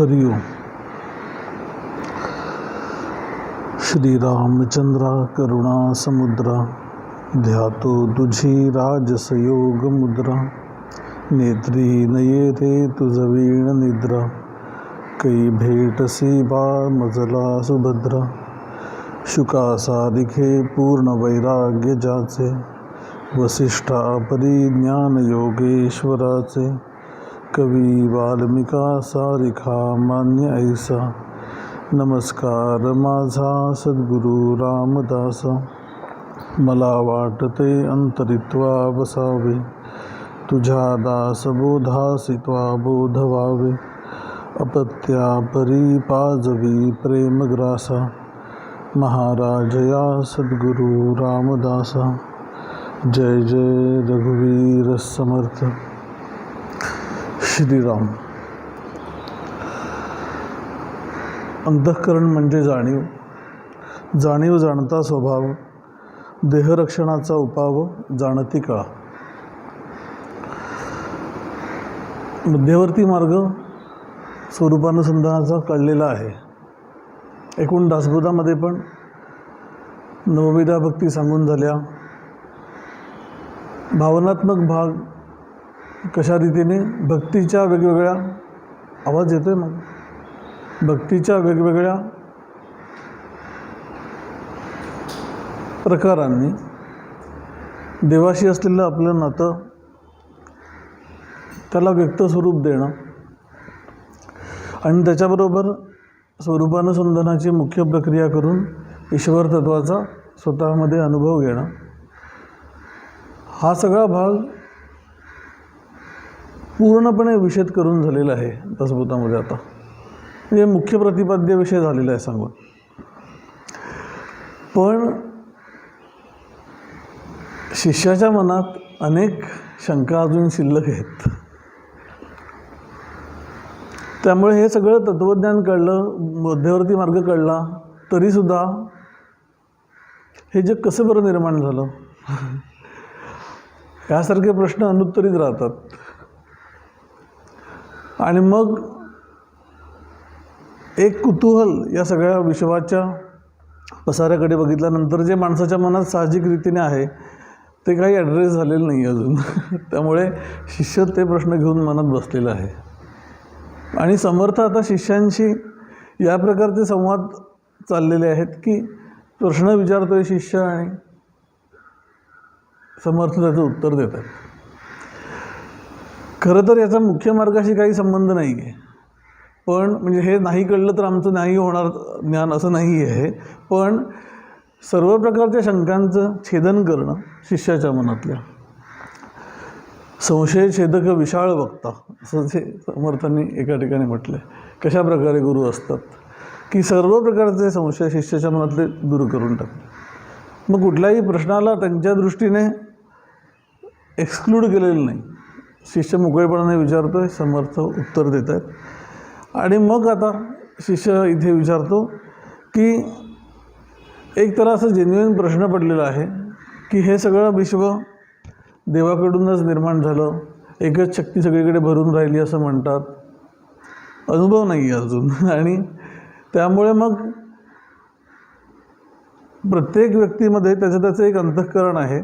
हरिओम। श्री श्रीरामचंद्रा करुणा समुद्रा, ध्यातो तुझी राजसयोग मुद्रा, नेत्री नये रे तुझ वीण निद्रा कै भेटसी बा मजला सुभद्रा शुका सारिखे पूर्ण वैराग्य जाचे, वसिष्ठा परिज्ञान योगेश्वराचे कवी वाल्मिका सारिखा मान्य ऐसा। नमस्कार माझा सद्गुरू रामदास। मला वाटते अंतरित्वा बसावे तुझ्या दासबोधासित्वा बोध व्हावे अपत्या परी पाजवी प्रेमग्रासा। महाराजया सद्गुरू रामदासा। जय जय रघुवीर समर्थ। श्रीराम अंतःकरण म्हणजे जाणीव. जाणीव जाणता स्वभाव. देहरक्षणाचा उपाव जाणती कळा. मध्यवर्ती मार्ग स्वरूपानुसंधानाचा कळलेला आहे. एकूण दासबोधामध्ये पण नवविधा भक्ती सांगून झाल्या. भावनात्मक भाग कशा रीतीने भक्तीच्या वेगवेगळ्या आवाज येतोय मग? भक्तीच्या वेगवेगळ्या प्रकारांनी देवाशी असलेलं आपलं नातं त्याला व्यक्त स्वरूप देणं आणि त्याच्याबरोबर स्वरूपानुसंधानाची मुख्य प्रक्रिया करून ईश्वर तत्वाचा स्वतःमध्ये अनुभव घेणं. हा सगळा भाग पूर्णपणे विषद करून झालेला आहे दसभूतामध्ये आता. म्हणजे मुख्य प्रतिपाद्य विषय झालेला आहे सांगून. पण शिष्याच्या मनात अनेक शंका अजून शिल्लक आहेत. त्यामुळे हे सगळं तत्त्वज्ञान कळलं मध्यवर्ती मार्ग कळला तरीसुद्धा हे जग कसं बरं निर्माण झालं? ह्यासारखे प्रश्न अनुत्तरित राहतात. आणि मग एक कुतूहल या सगळ्या विश्वाच्या पसाऱ्याकडे बघितल्यानंतर जे माणसाच्या मनात साहजिक रीतीने आहे ते काही ॲड्रेस झालेलं नाही अजून. त्यामुळे शिष्य ते प्रश्न घेऊन मनात बसलेलं आहे. आणि समर्थ आता शिष्यांशी या प्रकारचे संवाद चाललेले आहेत की प्रश्न विचारतोय शिष्य आणि समर्थ त्याचं उत्तर देत आहेत खरं तर याचा मुख्य मार्गाशी काही संबंध नाही आहे पण म्हणजे हे नाही कळलं तर आमचं नाही होणार ज्ञान असं नाही आहे पण सर्व प्रकारच्या शंकांचं छेदन करणं शिष्याच्या मनातल्या. संशय छेदक विशाळ वक्ता असं जे समर्थांनी एका ठिकाणी म्हटलं कशा प्रकारे गुरु असतात? की सर्व प्रकारचे संशय शिष्याच्या मनातले दूर करून टाकले मग कुठल्याही प्रश्नाला त्यांच्या दृष्टीने एक्सक्लूड केलेलं नाही. शिष्य मोकळेपणाने विचारतो आहे समर्थ उत्तर देत आहेत आणि मग आता शिष्य इथे विचारतो की एक तर असं जेन्युइन प्रश्न पडलेला आहे की हे सगळं विश्व देवाकडूनच निर्माण झालं एकच शक्ती सगळीकडे भरून राहिली असं म्हणतात. अनुभव नाही आहे अजून. आणि त्यामुळे मग प्रत्येक व्यक्तीमध्ये त्याचं त्याचं एक अंतःकरण आहे.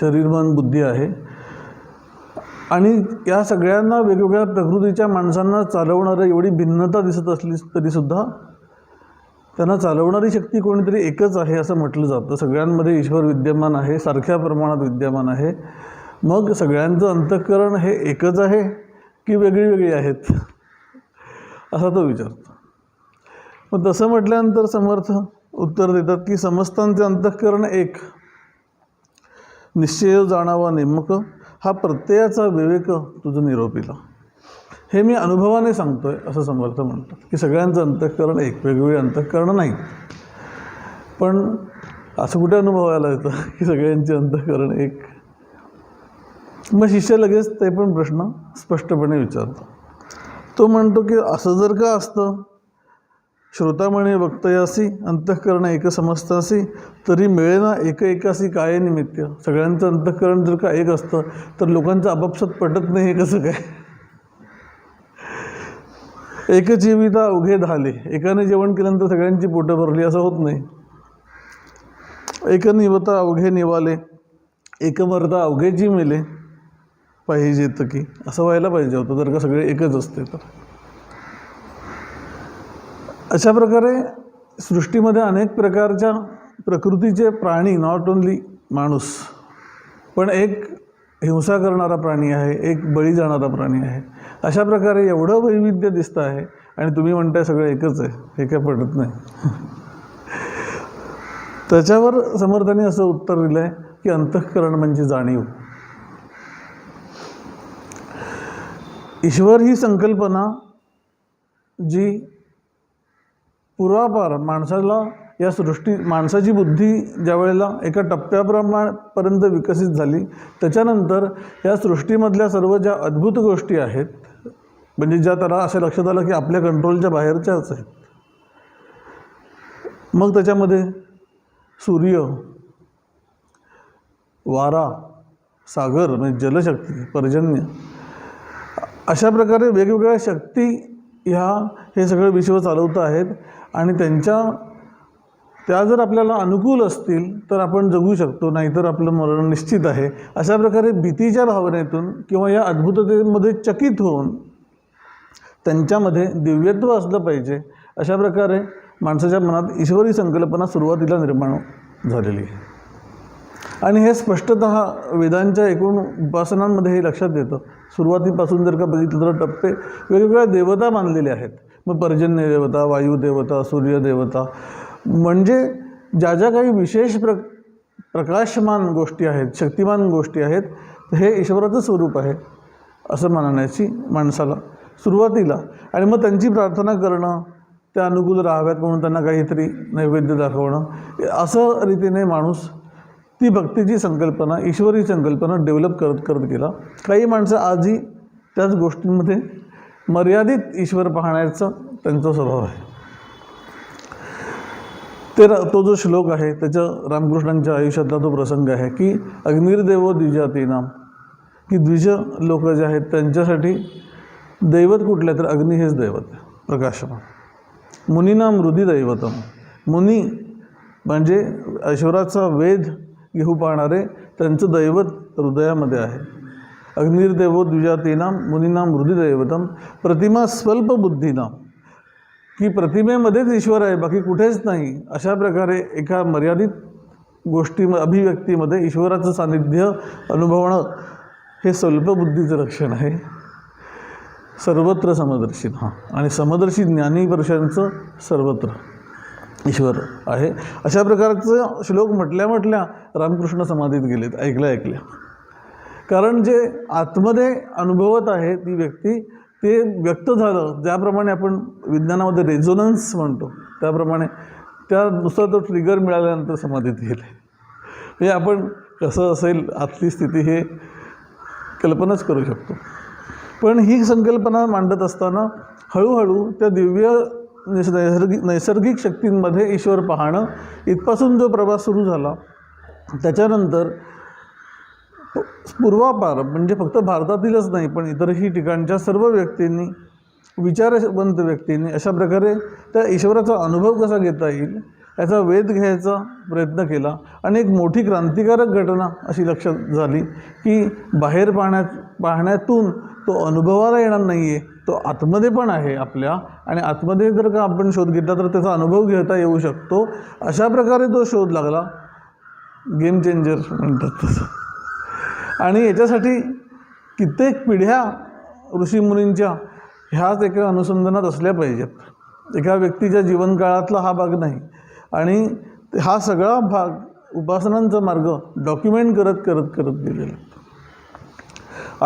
शरीर मन बुद्धी आहे. आणि या सगळ्यांना वेगवेगळ्या प्रकृतीच्या माणसांना चालवणारं एवढी भिन्नता दिसत असली तरीसुद्धा त्यांना चालवणारी शक्ती कोणीतरी एकच आहे असं म्हटलं जातं. सगळ्यांमध्ये ईश्वर विद्यमान आहे सारख्या प्रमाणात विद्यमान आहे. मग सगळ्यांचं अंतःकरण हे एकच आहे की वेगळी वेगळी आहेत? असा तो विचारतो मग तसं म्हटल्यानंतर समर्थ उत्तर देतात की समस्तांचे अंतःकरण एक. निश्चय जाणावा नेमक. हा प्रत्ययाचा विवेक तुझं निरोपीला. हे मी अनुभवाने सांगतो आहे असं समर्थ म्हणतात. की सगळ्यांचं अंतःकरण एक वेगवेगळी अंतःकरणं नाही. पण असं कुठे अनुभवायला येतं की सगळ्यांचे अंतःकरण एक. मग शिष्य लगेच ते पण प्रश्न स्पष्टपणे विचारतो तो म्हणतो की असं जर का असतं श्रोतामणे वक्तयासी अंतःकरण एक समजतासी तरी मिळेना एक एकासी काय निमित्त सगळ्यांचं अंतःकरण जर का एक असतं तर लोकांचं आपापसात पटत नाही हे कसं काय? एक जीविता उघे धाले. एकाने जेवण केल्यानंतर सगळ्यांची पोटं भरली असं होत नाही. एक निवता अवघे निवाले एक मरता अवघेची मेले पाहिजे तर की. असं व्हायला पाहिजे होतं जर का सगळे एकच असते तर. अशा प्रकारे सृष्टीमध्ये अनेक प्रकारच्या प्रकृतीचे प्राणी नॉट ओन्ली माणूस पण एक हिंसा करणारा प्राणी आहे एक बळी जाणारा प्राणी आहे. अशा प्रकारे एवढं वैविध्य दिसतं आहे आणि तुम्ही म्हणताय सगळं एकच आहे हे काय पडत नाही. त्याच्यावर समर्थाने असं उत्तर दिलं आहे की अंतःकरण म्हणजे जाणीव. ईश्वर ही संकल्पना जी पूर्वापार माणसाला या सृष्टी माणसाची बुद्धी ज्या वेळेला एका टप्प्याप्रमाणपर्यंत विकसित झाली त्याच्यानंतर या सृष्टीमधल्या सर्व ज्या अद्भुत गोष्टी आहेत म्हणजे ज्या त्याला असं लक्षात आलं की आपल्या कंट्रोलच्या बाहेरच्याच आहेत. मग त्याच्यामध्ये सूर्य वारा सागर म्हणजे जलशक्ती पर्जन्य अशा प्रकारे वेगवेगळ्या शक्ती ह्या हे सगळं विश्व चालवत आहेत आणि त्यांच्या त्या जर आपल्याला अनुकूल असतील तर आपण जगू शकतो नाहीतर आपलं मरण निश्चित आहे. अशा प्रकारे भीतीच्या भावनेतून किंवा या अद्भुततेमध्ये चकित होऊन त्यांच्यामध्ये दिव्यत्व असलं पाहिजे अशा प्रकारे माणसाच्या मनात ईश्वरी संकल्पना सुरुवातीला निर्माण झालेली आहे. आणि हे स्पष्टत वेदांच्या एकूण उपासनांमध्ये हे लक्षात येतं. सुरुवातीपासून जर का बघितलं तर टप्पे वेगवेगळ्या देवता मानलेल्या आहेत. मग पर्जन्य देवता वायुदेवता सूर्यदेवता म्हणजे ज्या ज्या काही विशेष प्र प्रकाशमान गोष्टी आहेत शक्तिमान गोष्टी आहेत हे ईश्वराचं स्वरूप आहे असं मानण्याची माणसाला सुरुवातीला. आणि मग त्यांची प्रार्थना करणं त्या अनुकूल राहाव्यात म्हणून त्यांना काहीतरी नैवेद्य दाखवणं असं रीतीने माणूस ती भक्तीची संकल्पना ईश्वरी संकल्पना डेव्हलप करत करत गेला. काही माणसं आजही त्याच गोष्टींमध्ये मर्यादित ईश्वर पाहण्याचा त्यांचा स्वभाव आहे. ते तो जो श्लोक आहे त्याच्या रामकृष्णांच्या आयुष्यातला तो प्रसंग आहे की अग्निर्देव द्विजाती नाम की द्विज लोक जे आहेत त्यांच्यासाठी दैवत कुठले तर अग्नी हेच दैवत आहे प्रकाशमान. हृदी मृदी दैवतम. मुनी म्हणजे ऐश्वराचा वेध घेऊ पाहणारे त्यांचं दैवत हृदयामध्ये आहे. अग्निर्देवो द्विजातीनाम मुनीनाम हृदयदैवतम प्रतिमा स्वल्प बुद्धीनाम की प्रतिमेमध्येच ईश्वर आहे बाकी कुठेच नाही. अशा प्रकारे एका मर्यादित गोष्टी अभिव्यक्तीमध्ये ईश्वराचं सान्निध्य अनुभवणं हे स्वल्पबुद्धीचं लक्षण आहे. सर्वत्र समदर्शी हां. आणि समदर्शी ज्ञानी पुरुषांचं सर्वत्र. ईश्वर आहे. अशा प्रकारचं श्लोक म्हटल्या म्हटल्या रामकृष्ण समाधीत गेलेत ऐकल्या ऐकल्या. कारण जे आतमध्ये अनुभवत आहे ती व्यक्ती ते व्यक्त झालं ज्याप्रमाणे आपण विज्ञानामध्ये रेझोनन्स म्हणतो त्याप्रमाणे त्यानुसार तो ट्रिगर मिळाल्यानंतर समाधीत गेले. हे आपण कसं असेल आतली स्थिती हे कल्पनाच करू शकतो. पण ही संकल्पना मांडत असताना हळूहळू त्या दिव्य निस नैसर्गिक नैसर्गिक शक्तींमध्ये ईश्वर पाहणं इथपासून जो प्रवास सुरू झाला त्याच्यानंतर पूर्वापार म्हणजे फक्त भारतातीलच नाही पण इतरही ठिकाणच्या सर्व व्यक्तींनी विचारवंत व्यक्तींनी अशा प्रकारे त्या ईश्वराचा अनुभव कसा घेता येईल याचा वेध घ्यायचा प्रयत्न केला. आणि एक मोठी क्रांतिकारक घटना अशी लक्षात झाली की बाहेर पाहण्यात पाहण्यातून तो अनुभवाला येणार नाही आहे तो आतमध्ये पण आहे आपल्या आणि आतमध्ये जर का आपण शोध घेतला तर त्याचा अनुभव घेता येऊ शकतो. अशा प्रकारे तो शोध लागला. गेम चेंजर म्हणतात तसं. आणि याच्यासाठी कित्येक पिढ्या ऋषीमुनींच्या ह्याच एका अनुसंधानात असल्या पाहिजेत. एका व्यक्तीच्या जीवनकाळातला हा भाग नाही. आणि हा सगळा भाग उपासनांचा मार्ग डॉक्युमेंट करत करत करत गेलेला.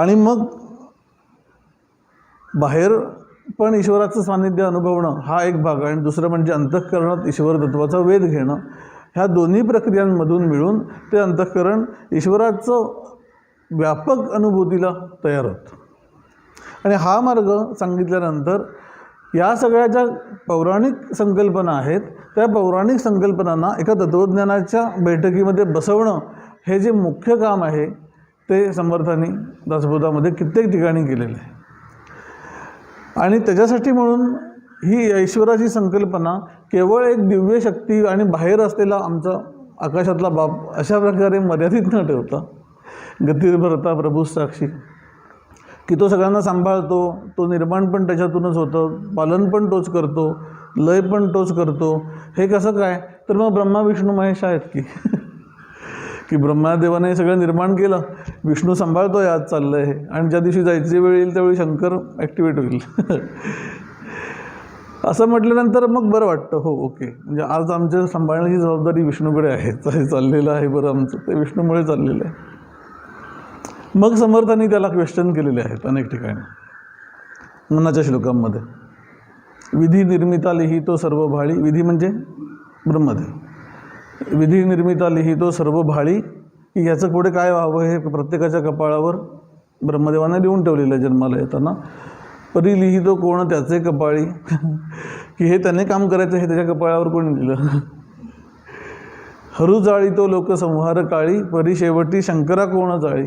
आणि मग बाहेर पण ईश्वराचं सान्निध्य अनुभवणं हा एक भाग आहे. आणि दुसरं म्हणजे अंतःकरणात ईश्वर तत्वाचा वेध घेणं. ह्या दोन्ही प्रक्रियांमधून मिळून ते अंतःकरण ईश्वराचं व्यापक अनुभूतीला तयार होतं. आणि हा मार्ग सांगितल्यानंतर या सगळ्या ज्या पौराणिक संकल्पना आहेत त्या पौराणिक संकल्पनांना एका तत्त्वज्ञानाच्या बैठकीमध्ये बसवणं हे जे मुख्य काम आहे ते समर्थांनी दासबोधामध्ये कित्येक ठिकाणी केलेलं आहे. आणि त्याच्यासाठी म्हणून ही ईश्वराची संकल्पना केवळ एक दिव्य शक्ती आणि बाहेर असलेला आमचा आकाशातला बाप अशा प्रकारे मर्यादित न ठेवता गतिर्भरता प्रभू साक्षी. की तो सगळ्यांना सांभाळतो तो निर्माण पण त्याच्यातूनच होतं पालन पण तोच करतो लय पण तोच करतो. हे कसं काय? तर मग ब्रह्मा विष्णू महेश आहेत की? की ब्रह्मादेवाने हे सगळं निर्माण केलं विष्णू सांभाळतो आहे आज चाललं आहे आणि ज्या दिवशी जायची वेळ येईल त्यावेळी शंकर ॲक्टिवेट होईल. असं म्हटल्यानंतर मग बरं वाटतं. हो ओके म्हणजे आज आमच्या सांभाळण्याची जबाबदारी विष्णूकडे आहे. हे चाललेलं आहे बरं आमचं. ते विष्णूमुळे चाललेलं आहे. मग समर्थांनी त्याला क्वेश्चन केलेले आहेत अनेक ठिकाणी. मनाच्या श्लोकांमध्ये. विधी निर्मिता लिहितो सर्व भाळी. विधी म्हणजे ब्रह्मदेव. विधी निर्मिता लिहितो सर्व भाळी की ह्याचं पुढे काय व्हावं हे प्रत्येकाच्या कपाळावर ब्रह्मदेवाने लिहून ठेवलेलं आहे जन्माला येताना. परी लिहितो कोण त्याचे कपाळी की हे त्याने काम करायचं हे त्याच्या कपाळावर कोणी लिहिलं? हरू जाळी तो लोकसंहार काळी परी शेवटी शंकरा कोण जाळी?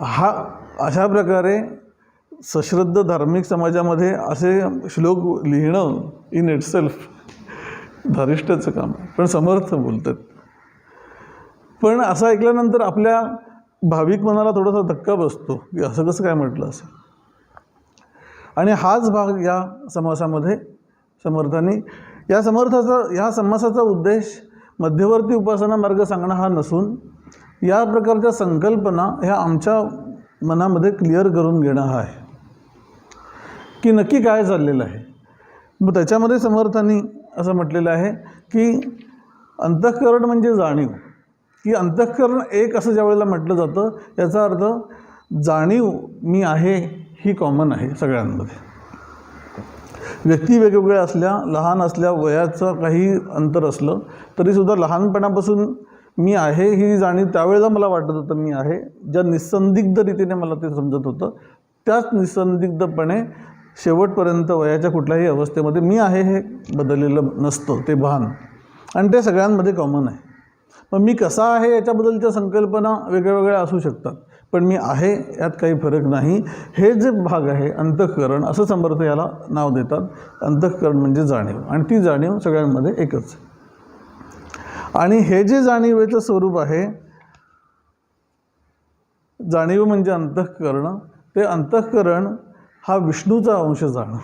हा अशा प्रकारे सश्रद्ध धार्मिक समाजामध्ये असे श्लोक लिहिणं इन इटसेल्फ धारिष्ट्याचं काम आहे. पण समर्थ बोलतात. पण असं ऐकल्यानंतर आपल्या भाविक मनाला थोडासा धक्का बसतो की असं कसं काय म्हटलं असं? आणि हाच भाग या समासामध्ये समर्थांनी या समर्थाचा या समासाचा उद्देश मध्यवर्ती उपासना मार्ग सांगणं हा नसून या प्रकारच्या संकल्पना ह्या आमच्या मनामध्ये क्लिअर करून घेणं हा आहे. की नक्की काय चाललेलं आहे? मग त्याच्यामध्ये समर्थांनी असं म्हटलेलं आहे की अंतःकरण म्हणजे जाणीव. की अंतःकरण एक असं ज्या वेळेला म्हटलं जातं याचा अर्थ जाणीव मी आहे ही कॉमन आहे सगळ्यांमध्ये. व्यक्ती वेगवेगळ्या असल्या लहान असल्या वयाचं काही अंतर असलं तरीसुद्धा लहानपणापासून मी आहे ही जाणीव त्यावेळेला मला वाटत होतं मी आहे. ज्या निसंदिग्ध रीतीने मला ते समजत होतं त्याच निस्संदिग्धपणे शेवटपर्यंत वयाच्या कुठल्याही अवस्थेमध्ये मी आहे हे बदललेलं नसतं ते भान. आणि ते सगळ्यांमध्ये कॉमन आहे. मग मी कसा आहे याच्याबद्दलच्या संकल्पना वेगळ्या वेगळ्या असू शकतात. पण मी आहे यात काही फरक नाही. हे जे भाग आहे अंतःकरण असं समर्थ याला नाव देतात. अंतःकरण म्हणजे जाणीव. आणि ती जाणीव सगळ्यांमध्ये एकच. आणि हे जे जाणीवेचं स्वरूप आहे जाणीव म्हणजे अंतःकरण. ते अंतःकरण हा विष्णूचा अंश जाणं.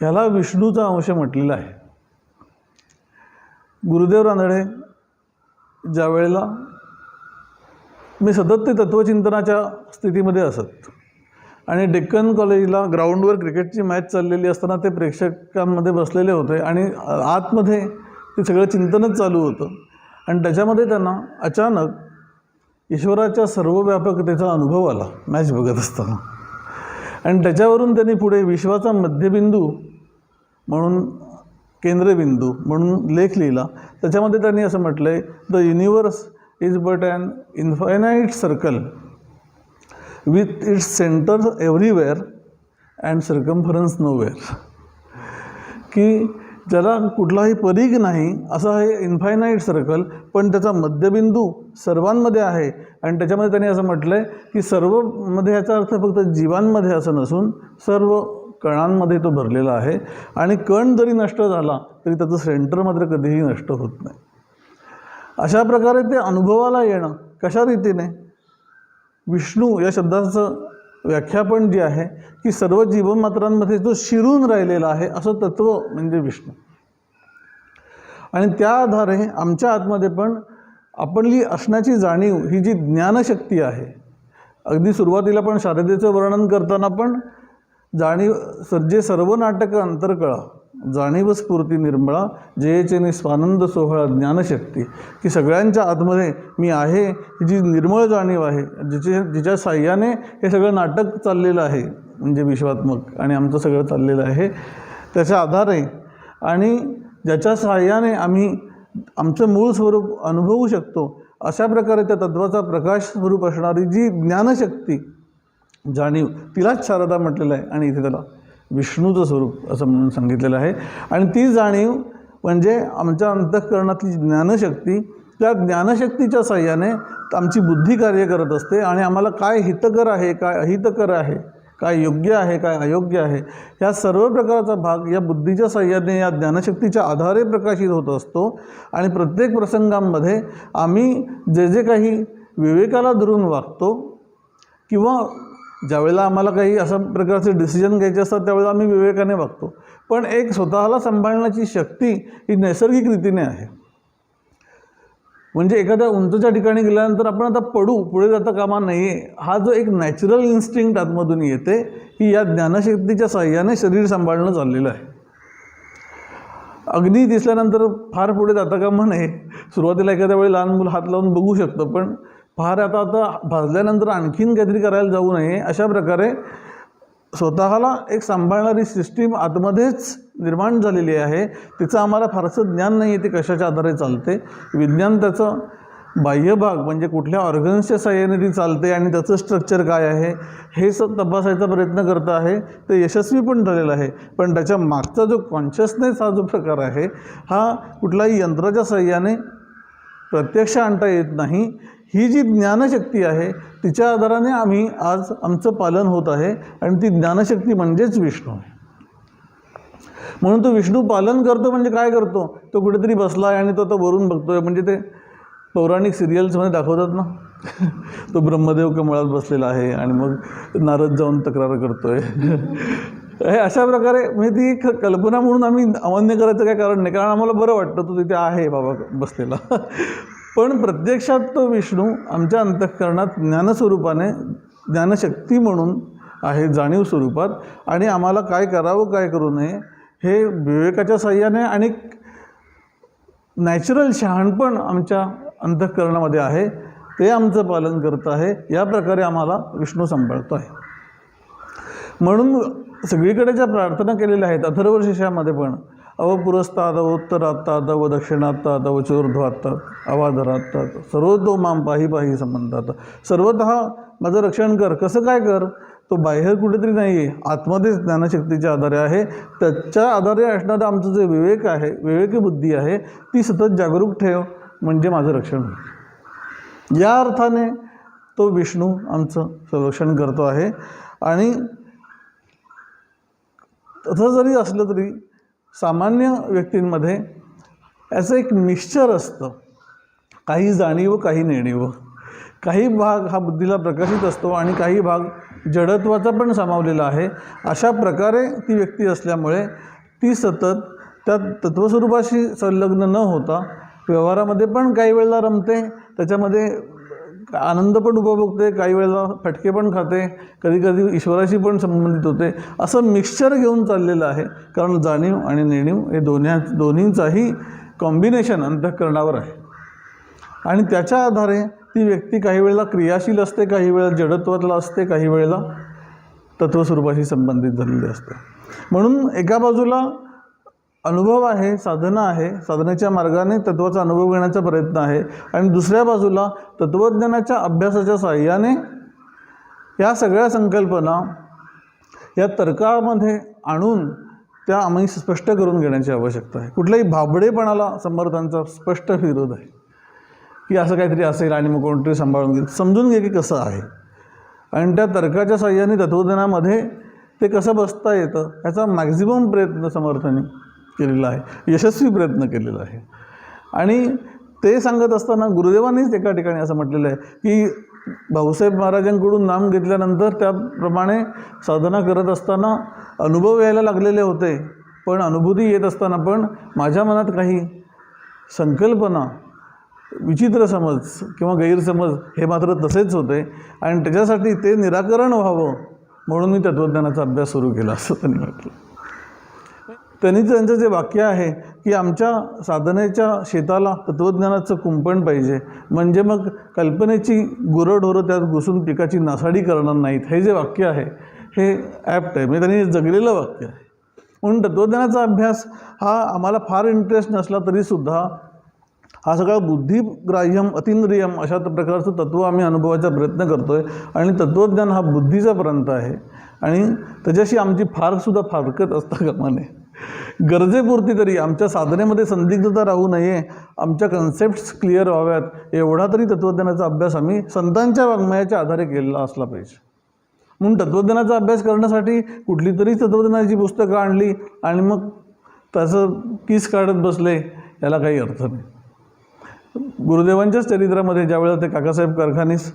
ह्याला विष्णूचा अंश म्हटलेला आहे. गुरुदेव रानडे ज्या वेळेला मी सतत ते तत्त्वचिंतनाच्या स्थितीमध्ये असत आणि डेक्कन कॉलेजला ग्राउंडवर क्रिकेटची मॅच चाललेली असताना ते प्रेक्षकांमध्ये बसलेले होते आणि आतमध्ये ते सगळं चिंतनच चालू होतं आणि त्याच्यामध्ये त्यांना अचानक ईश्वराच्या सर्वव्यापकतेचा अनुभव आला मॅच बघत असताना. आणि त्याच्यावरून त्यांनी पुढे विश्वाचा मध्यबिंदू म्हणून केंद्रबिंदू म्हणून लेख लिहिला. त्याच्यामध्ये त्यांनी असं म्हटलं आहे the universe is but an infinite circle with its centre everywhere and circumference nowhere की ज्याला कुठलाही परीघ नाही असं हे इन्फायनाईट सर्कल पण त्याचा मध्यबिंदू सर्वांमध्ये आहे. आणि त्याच्यामध्ये त्यांनी असं म्हटलं आहे की सर्वमध्ये याचा अर्थ फक्त जीवांमध्ये असं नसून सर्व कणांमध्ये तो भरलेला आहे. आणि कण जरी नष्ट झाला तरी त्याचं सेंटर मात्र कधीही नष्ट होत नाही. अशा प्रकारे ते अनुभवाला येणं कशा रीतीने? विष्णू या शब्दाचं व्याख्यापन जी आहे की सर्व जीवमात्रांमध्ये जो शिरून राहिलेला आहे असं तत्व म्हणजे विष्णू. आणि त्या आधारे आमच्या आतमध्ये पण आपली असण्याची जाणीव ही जी ज्ञानशक्ती आहे अगदी सुरुवातीला पण शारदेचं वर्णन करताना पण जाणीव स- जे सर्व नाटक अंतर्कळा जाणीव स्फूर्ती निर्मळा जयचेने स्वानंद सोहळा ज्ञानशक्ती. की सगळ्यांच्या आतमध्ये मी आहे ही जी निर्मळ जाणीव आहे जिचे जिच्या साह्याने हे सगळं नाटक चाललेलं आहे म्हणजे विश्वात्मक आणि आमचं सगळं चाललेलं आहे त्याच्या आधारे. आणि ज्याच्या साह्याने आम्ही आमचं मूळ स्वरूप अनुभवू शकतो अशा प्रकारे त्या तत्वाचा प्रकाश स्वरूप असणारी जी ज्ञानशक्ती जाणीव तिलाच शारदा म्हटलेलं आहे. आणि इथे त्याला विष्णूचं स्वरूप असं म्हणून सांगितलेलं आहे. आणि ती जाणीव म्हणजे आमच्या अंतःकरणातली ज्ञानशक्ती त्या ज्ञानशक्तीच्या साह्याने आमची बुद्धी कार्य करत असते आणि आम्हाला काय हितकर आहे काय अहितकर आहे काय योग्य आहे काय अयोग्य आहे या सर्व प्रकारचा भाग या बुद्धीच्या सहाय्याने या ज्ञानशक्तीच्या आधारे प्रकाशित होत असतो. आणि प्रत्येक प्रसंगांमध्ये आम्ही जे जे काही विवेकाला धरून वागतो किंवा ज्यावेळेला आम्हाला काही अशा प्रकारचे डिसिजन घ्यायचे असतात त्यावेळेला आम्ही विवेकाने वागतो पण एक स्वतःला सांभाळण्याची शक्ती ही नैसर्गिक रीतीने आहे. म्हणजे एखाद्या उंचच्या ठिकाणी गेल्यानंतर आपण आता पडू पुढे जाता कामा नाही हा जो एक नॅचरल इन्स्टिंक्ट आतमधून येते ही या ज्ञानशक्तीच्या साह्याने शरीर सांभाळणं चाललेलं आहे. अग्नी दिसल्यानंतर फार पुढे जाता कामा नये. सुरुवातीला एखाद्या वेळी लहान मुलं हात लावून बघू शकतं पण फार आता आता भाजल्यानंतर आणखीन काहीतरी करायला जाऊ नये अशा प्रकारे स्वतःला एक सांभाळणारी सिस्टीम आतमध्येच निर्माण झालेली आहे. तिचं आम्हाला फारसं ज्ञान नाही आहे ते कशाच्या आधारे चालते. विज्ञान त्याचं बाह्यभाग म्हणजे कुठल्या ऑर्गन्सच्या सहाय्याने ती चालते आणि त्याचं स्ट्रक्चर काय आहे हे सब तपासायचा प्रयत्न करत आहे. ते यशस्वी पण झालेलं आहे. पण त्याच्या मागचा जो कॉन्शियसनेस हा जो प्रकार आहे हा कुठल्याही यंत्राच्या सहाय्याने प्रत्यक्ष आणता येत नाही. ही जी ज्ञानशक्ती आहे तिच्या आधाराने आम्ही आज आमचं पालन होत आहे आणि ती ज्ञानशक्ती म्हणजेच विष्णू आहे. म्हणून तो विष्णू पालन करतो म्हणजे काय करतो? तो कुठेतरी बसला आहे आणि तो आता वरून बघतोय. म्हणजे ते पौराणिक सिरियल्समध्ये दाखवतात ना? तो ब्रह्मदेव कमळात बसलेला आहे आणि मग नारद जाऊन तक्रार करतोय. हे अशा प्रकारे म्हणजे ती एक कल्पना म्हणून आम्ही अमान्य करायचं काय कारण नाही. कारण आम्हाला बरं वाटतं तो तिथे आहे बाबा बसलेला. पण प्रत्यक्षात तो विष्णू आमच्या अंतःकरणात ज्ञानस्वरूपाने ज्ञानशक्ती म्हणून आहे जाणीव स्वरूपात. आणि आम्हाला काय करावं काय करू नये हे विवेकाच्या साह्याने आणि नॅचरल शहाणपण आमच्या अंतःकरणामध्ये आहे. ते आमचं पालन करत आहे. या प्रकारे आम्हाला विष्णू सांभाळतो आहे म्हणून सगळीकडे ज्या प्रार्थना केलेल्या आहेत. अथर्वशीर्षामध्ये पण अव पुरस्ताद अव उत्तरात्ताद अव दक्षिणात्ताद अव चोर्ध्वात्तात अवाधरात्तात सर्वतो माम पाही पाही संबंधात. सर्वत माझं रक्षण कर. कसं काय कर? तो बाहेर कुठेतरी नाही आहे आतमध्येच ज्ञानशक्तीच्या आधारे आहे. त्याच्या आधारे असणारं आमचं जे विवेक आहे विवेकी बुद्धी आहे ती सतत जागरूक ठेव. म्हणजे माझं रक्षण होईल. या अर्थाने तो विष्णू आमचं संरक्षण करतो आहे. आणि तसं जरी असलं तरी सामान्य व्यक्तींमध्ये याचं एक मिक्सचर असतं. काही जाणीव काही नेणीव काही भाग हा बुद्धीला प्रकाशित असतो आणि काही भाग जडत्वाचा पण सामावलेला आहे. अशा प्रकारे ती व्यक्ती असल्यामुळे ती सतत त्या तत्त्वस्वरूपाशी संलग्न न होता व्यवहारामध्ये पण काही वेळेला रमते. त्याच्यामध्ये आनंद पण उपभोगते काही वेळेला फटके पण खाते कधी कधी ईश्वराशी पण संबंधित होते. असं मिक्सचर घेऊन चाललेलं आहे कारण जाणीव आणि नेणीव हे दोन्ह्या दोन्हींचाही कॉम्बिनेशन अंतःकरणावर आहे. आणि त्याच्या आधारे ती व्यक्ती काही वेळेला क्रियाशील असते काही वेळेला जडत्वातला असते काही वेळेला तत्वस्वरूपाशी संबंधित झालेली असते. म्हणून एका बाजूला अनुभव आहे साधना आहे. साधनेच्या मार्गाने तत्त्वाचा अनुभव घेण्याचा प्रयत्न आहे. आणि दुसऱ्या बाजूला तत्त्वज्ञानाच्या अभ्यासाच्या साह्याने या सगळ्या संकल्पना या तर्कामध्ये आणून त्या आम्ही स्पष्ट करून घेण्याची आवश्यकता आहे. कुठल्याही भाबडेपणाला समर्थांचा स्पष्ट विरोध आहे. की असं काहीतरी असेल आणि मग कोणतरी सांभाळून घेईल. समजून घे की कसं आहे. आणि त्या तर्काच्या साह्याने तत्त्वज्ञानामध्ये ते कसं बसता येतं ह्याचा मॅक्झिमम प्रयत्न समर्थाने केलेला आहे. यशस्वी प्रयत्न केलेला आहे. आणि ते सांगत असताना गुरुदेवांनीच एका ठिकाणी असं म्हटलेलं आहे की भाऊसाहेब महाराजांकडून नाम घेतल्यानंतर त्याप्रमाणे साधना करत असताना अनुभव यायला लागलेले होते. पण अनुभूती येत असताना पण माझ्या मनात काही संकल्पना विचित्र समज किंवा गैरसमज हे मात्र तसेच होते आणि त्याच्यासाठी ते निराकरण व्हावं म्हणून मी तत्त्वज्ञानाचा अभ्यास सुरू केला असं त्यांनी म्हटलं. त्यांनी त्यांचं जे वाक्य आहे की आमच्या साधनेच्या शेताला तत्त्वज्ञानाचं कुंपण पाहिजे. म्हणजे मग कल्पनेची गुरंढोरं त्यात घुसून पिकाची नासाडी करणार नाहीत. हे जे वाक्य आहे हे ॲप्ट आहे. म्हणजे त्यांनी जगलेलं वाक्य आहे. म्हणून तत्त्वज्ञानाचा अभ्यास हा आम्हाला फार इंटरेस्ट नसला तरीसुद्धा हा सगळा बुद्धिग्राह्यम अतिंद्रियम अशा प्रकारचं तत्त्व आम्ही अनुभवायचा प्रयत्न करतो आहे आणि तत्त्वज्ञान हा बुद्धीचा प्रांत आहे. आणि त्याच्याशी आमची फारसुद्धा फारकत असता कामा नये. गरजेपुरती तरी आमच्या साधनेमध्ये संदिग्धता राहू नये आमच्या कन्सेप्ट्स क्लिअर व्हाव्यात एवढा तरी तत्त्वज्ञानाचा अभ्यास आम्ही संतांच्या वाङ्मयाच्या आधारे केलेला असला पाहिजे. म्हणून तत्त्वज्ञानाचा अभ्यास करण्यासाठी कुठली तरी तत्त्वज्ञानाची पुस्तकं आणली आणि मग त्याचं किस काढत बसले याला काही अर्थ नाही. गुरुदेवांच्याच चरित्रामध्ये ज्यावेळेला ते काकासाहेब कारखानीस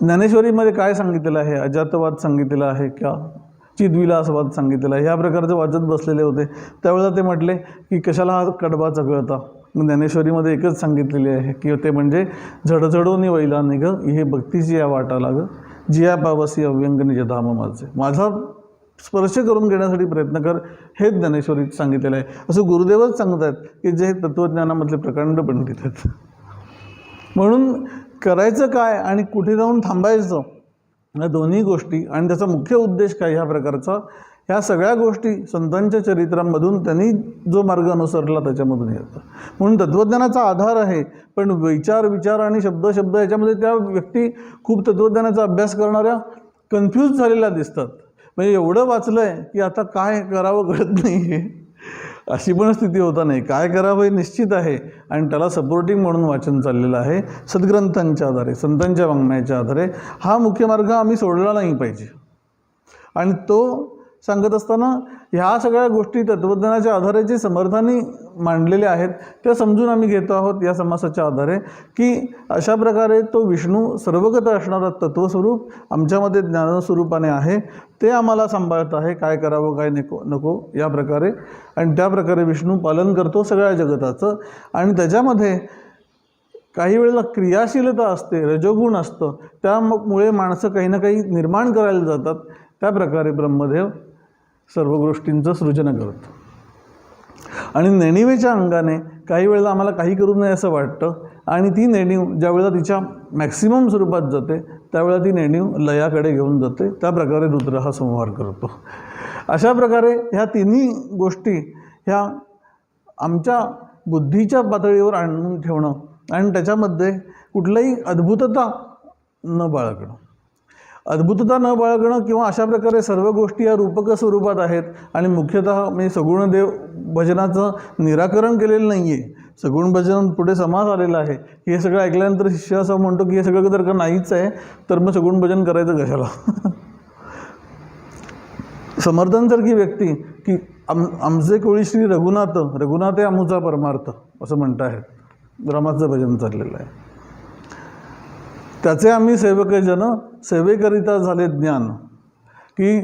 ज्ञानेश्वरीमध्ये काय सांगितलेलं आहे? अजातवाद सांगितलेला आहे का? चिद्विलासवाद सांगितलेला आहे. ह्या प्रकारचं वाचत बसलेले होते. त्यावेळेला ते म्हटले की कशाला हा कडबा चगळता? ज्ञानेश्वरीमध्ये एकच सांगितलेली आहे की ते म्हणजे झडझडोनी वैला निघ हे भक्तीची या वाटा लाग जिया बाबासी अव्यंग निज धाम माझे. माझा स्पर्श करून घेण्यासाठी प्रयत्न कर हे ज्ञानेश्वरी सांगितलेलं आहे. असं गुरुदेवच सांगत आहेत की जे तत्त्वज्ञानामधले प्रकांड पंडित आहेत. म्हणून करायचं काय आणि कुठे जाऊन थांबायचं या दोन्ही गोष्टी आणि त्याचा मुख्य उद्देश काय ह्या प्रकारचा ह्या सगळ्या गोष्टी संतांच्या चरित्रांमधून त्यांनी जो मार्ग अनुसरला त्याच्यामधून येतं. म्हणून तत्त्वज्ञानाचा आधार आहे पण विचार विचार आणि शब्द शब्द याच्यामध्ये त्या व्यक्ती खूप तत्त्वज्ञानाचा अभ्यास करणाऱ्या कन्फ्यूज झालेल्या दिसतात. म्हणजे एवढं वाचलं आहे की आता काय करावं कळत नाही आहे अशी पण स्थिती होता नाही. काय करावं हे निश्चित आहे. आणि त्याला सपोर्टिंग म्हणून वाचन चाललेलं आहे. सद्ग्रंथांच्या आधारे संतांच्या वाङ्मयाच्या आधारे हा मुख्य मार्ग आम्ही सोडला नाही पाहिजे. आणि तो सांगत असताना ह्या सगळ्या गोष्टी तत्त्वज्ञानाच्या आधारे जे समर्थांनी मांडलेल्या आहेत. त्या समजून आम्ही घेतो आहोत या समासाच्या आधारे की अशा प्रकारे तो विष्णू सर्वगत असणारा तत्त्वस्वरूप आमच्यामध्ये ज्ञानस्वरूपाने आहे. ते आम्हाला सांभाळत आहे. काय करावं काय नको नको या प्रकारे. आणि त्या प्रकारे विष्णू पालन करतो सगळ्या जगताचं. आणि त्याच्यामध्ये काही वेळेला क्रियाशीलता असते रजोगुण असतं. त्यामुळे माणसं काही ना काही निर्माण करायला जातात. त्या प्रकारे ब्रह्मदेव सर्व गोष्टींचं सृजन करतो. आणि नेणिवेच्या अंगाने काही वेळेला आम्हाला काही करू नये असं वाटतं. आणि ती नेणीव ज्यावेळेला तिच्या मॅक्सिमम स्वरूपात जाते त्यावेळेला ती नेणीव लयाकडे घेऊन जाते. त्या प्रकारे रुद्र हा संहार करतो. अशा प्रकारे ह्या तिन्ही गोष्टी ह्या आमच्या बुद्धीच्या पातळीवर आणून ठेवणं आणि त्याच्यामध्ये कुठलाही अद्भुतता न बाळगणं. अद्भुतता न बाळगणं किंवा अशा प्रकारे सर्व गोष्टी या रूपक स्वरूपात आहेत. आणि मुख्यतः मी सगुण देव भजनाचं निराकरण केलेलं नाही आहे सगुण भजन पुढे समाज आलेला आहे. हे सगळं ऐकल्यानंतर शिष्य असं म्हणतो की हे सगळं जर का नाहीच आहे तर मग सगुण भजन करायचं कशाला? समर्थनसारखी व्यक्ती की आम आमचे कोळी श्री रघुनाथ रघुनाथ आहे आमचा परमार्थ असं म्हणत आहेत रामाचं भजन चाललेलं आहे. त्याचे आम्ही सेवकजन सेवेकरिता झाले ज्ञान. की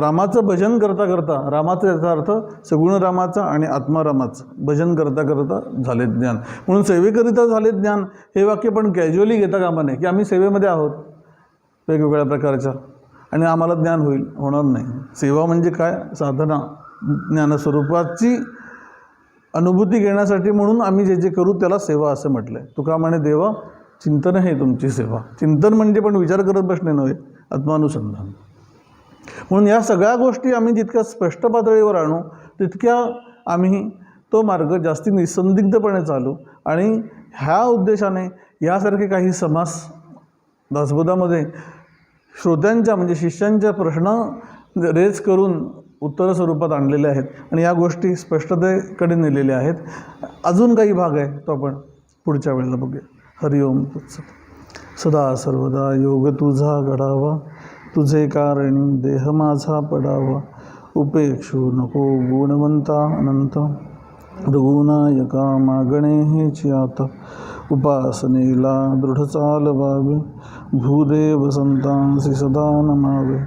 रामाचं भजन करता करता रामाचा याचा अर्थ सगुण रामाचा आणि आत्मारामाचं भजन करता करता झाले ज्ञान. म्हणून सेवेकरिता झाले ज्ञान हे वाक्य पण कॅज्युअली घेता कामा नये की आम्ही सेवेमध्ये आहोत वेगवेगळ्या प्रकारच्या. आणि आम्हाला ज्ञान होईल होणार नाही. सेवा म्हणजे काय? साधना. ज्ञानस्वरूपाची अनुभूती घेण्यासाठी म्हणून आम्ही जे जे करू त्याला सेवा असं म्हटलं आहे तुका म्हणे देवा चिंतन हे तुमची सेवा. चिंतन म्हणजे पण विचार करत बसणे नव्हे आत्मानुसंधान. म्हणून या सगळ्या गोष्टी आम्ही जितक्या स्पष्ट पातळीवर आणू तितक्या आम्ही तो मार्ग जास्ती निसंदिग्धपणे चालू आणि ह्या उद्देशाने यासारखे काही समास दासबोधामध्ये श्रोत्यांच्या म्हणजे शिष्यांच्या प्रश्न रेज करून उत्तर स्वरूपात आणलेले आहेत आणि या गोष्टी स्पष्टतेकडे नेलेल्या आहेत. अजून काही भाग आहे तो आपण पुढच्या वेळेला बघूया. हरिओम सदा सर्वदा योग तुझा घडावा तुझे कारणी देह माझा पडावा उपेक्षू नको गुणवंता अनंत। रघुनायका मागणे हे चियात उपासनेला दृढ चालवावे भूदेव संतांसी सदा नमावे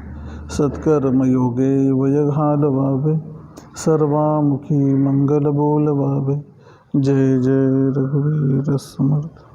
सत्कर्मयोगे वय घालवावे सर्वामुखी मंगल बोलवावे। जय जय रघुवीर समर्थ।